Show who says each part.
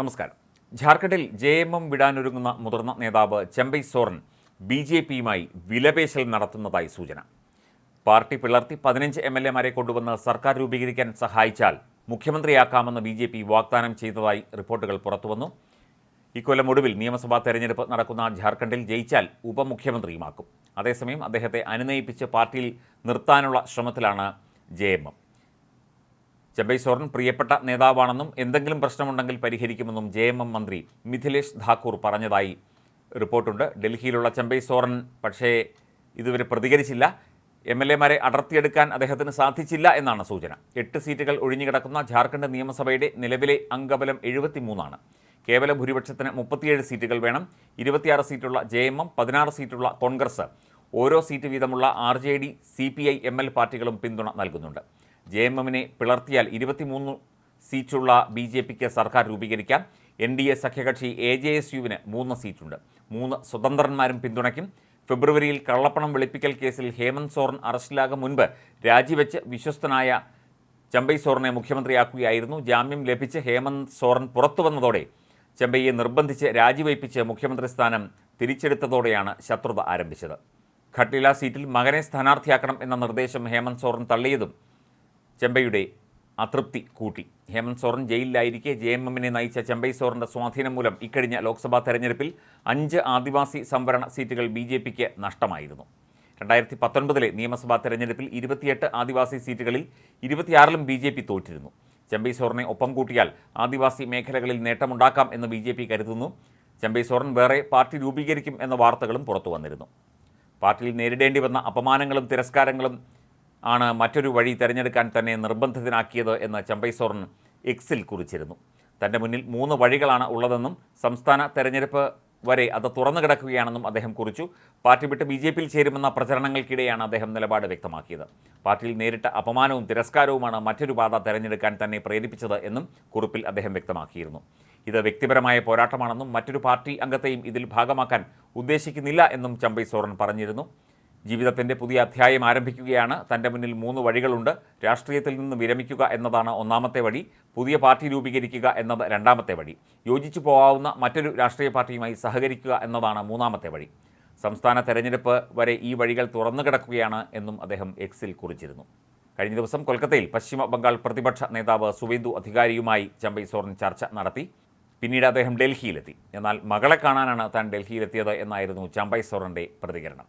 Speaker 1: നമസ്കാരം. ജാർഖണ്ഡിൽ J M M വിടാനൊരുങ്ങുന്ന മുതിർന്ന നേതാവ് ചെമ്പൈ സോറൻ ബി ജെ പിയുമായി വിലപേശൽ നടത്തുന്നതായി സൂചന. പാർട്ടി പിളർത്തി പതിനഞ്ച് എം എൽ എമാരെ കൊണ്ടുവന്ന് സർക്കാർ രൂപീകരിക്കാൻ സഹായിച്ചാൽ മുഖ്യമന്ത്രിയാക്കാമെന്ന് ബി ജെ പി വാഗ്ദാനം ചെയ്തതായി റിപ്പോർട്ടുകൾ പുറത്തുവന്നു. ഇക്കൊല്ലം ഒടുവിൽ നിയമസഭാ തെരഞ്ഞെടുപ്പ് നടക്കുന്ന ജാർഖണ്ഡിൽ ജയിച്ചാൽ ഉപമുഖ്യമന്ത്രിയുമാക്കും. അതേസമയം അദ്ദേഹത്തെ അനുനയിപ്പിച്ച് പാർട്ടിയിൽ നിർത്താനുള്ള ശ്രമത്തിലാണ് J M M. Champai Soren പ്രിയപ്പെട്ട നേതാവാണെന്നും എന്തെങ്കിലും പ്രശ്നമുണ്ടെങ്കിൽ പരിഹരിക്കുമെന്നും ജെ മന്ത്രി മിഥിലേഷ് ധാക്കൂർ പറഞ്ഞതായി റിപ്പോർട്ടുണ്ട്. ഡൽഹിയിലുള്ള ചെമ്പൈ സോറൻ പക്ഷേ ഇതുവരെ പ്രതികരിച്ചില്ല. എം എൽ എമാരെ അടർത്തിയെടുക്കാൻ അദ്ദേഹത്തിന് സാധിച്ചില്ല എന്നാണ് സൂചന. എട്ട് സീറ്റുകൾ ഒഴിഞ്ഞുകിടക്കുന്ന ജാർഖണ്ഡ് നിയമസഭയുടെ നിലവിലെ അംഗബലം എഴുപത്തിമൂന്നാണ്. കേവല ഭൂരിപക്ഷത്തിന് മുപ്പത്തിയേഴ് സീറ്റുകൾ വേണം. ഇരുപത്തിയാറ് സീറ്റുള്ള ജെ എം എം പതിനാറ് സീറ്റുള്ള കോൺഗ്രസ്. ഓരോ സീറ്റ് വീതമുള്ള R J D C P I M L പാർട്ടികളും പിന്തുണ നൽകുന്നുണ്ട്. ജെ എം എമ്മിനെ പിളർത്തിയാൽ ഇരുപത്തിമൂന്ന് സീറ്റുള്ള ബി ജെ പിക്ക് സർക്കാർ രൂപീകരിക്കാം. എൻ ഡി എ സഖ്യകക്ഷി എ ജെ എസ് യുവിന് മൂന്ന് സീറ്റുണ്ട്. മൂന്ന് സ്വതന്ത്രന്മാരും പിന്തുണയ്ക്കും. ഫെബ്രുവരിയിൽ കള്ളപ്പണം വെളുപ്പിക്കൽ കേസിൽ ഹേമന്ത് സോറൻ അറസ്റ്റിലാകും മുൻപ് രാജിവെച്ച് വിശ്വസ്തനായ ചമ്പൈ സോറിനെ മുഖ്യമന്ത്രിയാക്കുകയായിരുന്നു. ജാമ്യം ലഭിച്ച് ഹേമന്ത് സോറൻ പുറത്തു വന്നതോടെ ചെമ്പൈയെ നിർബന്ധിച്ച് രാജിവയ്പ്പിച്ച് മുഖ്യമന്ത്രി സ്ഥാനം തിരിച്ചെടുത്തതോടെയാണ് ശത്രുത ആരംഭിച്ചത്. ഖട്ടില സീറ്റിൽ മകനെ സ്ഥാനാർത്ഥിയാക്കണം എന്ന നിർദ്ദേശം ഹേമന്ത് സോറൻ തള്ളിയതും ചെമ്പൈയുടെ അതൃപ്തി കൂട്ടി. ഹേമന്ത് സോറൻ ജയിലിലായിരിക്കെ ജെ എം എമ്മിനെ നയിച്ച ചെമ്പൈ സോറിന്റെ സ്വാധീനം മൂലം ഇക്കഴിഞ്ഞ ലോക്സഭാ തെരഞ്ഞെടുപ്പിൽ അഞ്ച് ആദിവാസി സംവരണ സീറ്റുകൾ ബി ജെ പിക്ക് നഷ്ടമായിരുന്നു. രണ്ടായിരത്തി പത്തൊൻപതിലെ നിയമസഭാ തെരഞ്ഞെടുപ്പിൽ ഇരുപത്തിയെട്ട് ആദിവാസി സീറ്റുകളിൽ ഇരുപത്തിയാറിലും ബി ജെ പി തോറ്റിരുന്നു. ചെമ്പൈ സോറിനെ ഒപ്പം കൂട്ടിയാൽ ആദിവാസി മേഖലകളിൽ നേട്ടമുണ്ടാക്കാം എന്ന് ബി ജെ പി കരുതുന്നു. ചെമ്പൈ സോറൻ വേറെ പാർട്ടി രൂപീകരിക്കും എന്ന വാർത്തകളും പുറത്തു വന്നിരുന്നു. പാർട്ടിയിൽ നേരിടേണ്ടി വന്ന അപമാനങ്ങളും തിരസ്കാരങ്ങളും ആണ് മറ്റൊരു വഴി തിരഞ്ഞെടുക്കാൻ തന്നെ നിർബന്ധിതനാക്കിയത് എന്ന് ചമ്പൈസോറൻ എക്സിൽ കുറിച്ചിരുന്നു. തന്റെ മുന്നിൽ മൂന്ന് വഴികളാണ് ഉള്ളതെന്നും സംസ്ഥാന തെരഞ്ഞെടുപ്പ് വരെ അത് തുറന്നു കിടക്കുകയാണെന്നും അദ്ദേഹം കുറിച്ചു. പാർട്ടി വിട്ട് ബി ജെ പിയിൽ ചേരുമെന്ന പ്രചരണങ്ങൾക്കിടെയാണ് അദ്ദേഹം നിലപാട് വ്യക്തമാക്കിയത്. പാർട്ടിയിൽ നേരിട്ട അപമാനവും തിരസ്കാരവുമാണ് മറ്റൊരു പാത തെരഞ്ഞെടുക്കാൻ തന്നെ പ്രേരിപ്പിച്ചത് എന്നും കുറിപ്പിൽ അദ്ദേഹം വ്യക്തമാക്കിയിരുന്നു. ഇത് വ്യക്തിപരമായ പോരാട്ടമാണെന്നും മറ്റൊരു പാർട്ടി അംഗത്തെയും ഇതിൽ ഭാഗമാക്കാൻ ഉദ്ദേശിക്കുന്നില്ല എന്നും ചമ്പൈ സോറൻ പറഞ്ഞിരുന്നു. ജീവിതത്തിന്റെ പുതിയ അധ്യായം ആരംഭിക്കുകയാണ്. തന്റെ മുന്നിൽ മൂന്ന് വഴികളുണ്ട്. രാഷ്ട്രീയത്തിൽ നിന്ന് വിരമിക്കുക എന്നതാണ് ഒന്നാമത്തെ വഴി. പുതിയ പാർട്ടി രൂപീകരിക്കുക എന്നത് രണ്ടാമത്തെ വഴി. യോജിച്ചു പോകാവുന്ന മറ്റൊരു രാഷ്ട്രീയ പാർട്ടിയുമായി സഹകരിക്കുക എന്നതാണ് മൂന്നാമത്തെ വഴി. സംസ്ഥാന തെരഞ്ഞെടുപ്പ് വരെ ഈ വഴികൾ തുറന്നു കിടക്കുകയാണ് എന്നും അദ്ദേഹം എക്സിൽ കുറിച്ചിരുന്നു. കഴിഞ്ഞ ദിവസം കൊൽക്കത്തയിൽ പശ്ചിമ ബംഗാൾ പ്രതിപക്ഷ നേതാവ് സുവേന്ദു അധികാരിയുമായി ചമ്പൈ സോറൻ ചർച്ച നടത്തി. പിന്നീട് അദ്ദേഹം ഡൽഹിയിലെത്തി. എന്നാൽ മകളെ കാണാനാണ് താൻ ഡൽഹിയിലെത്തിയത് എന്നായിരുന്നു ചമ്പൈ സോറന്റെ പ്രതികരണം.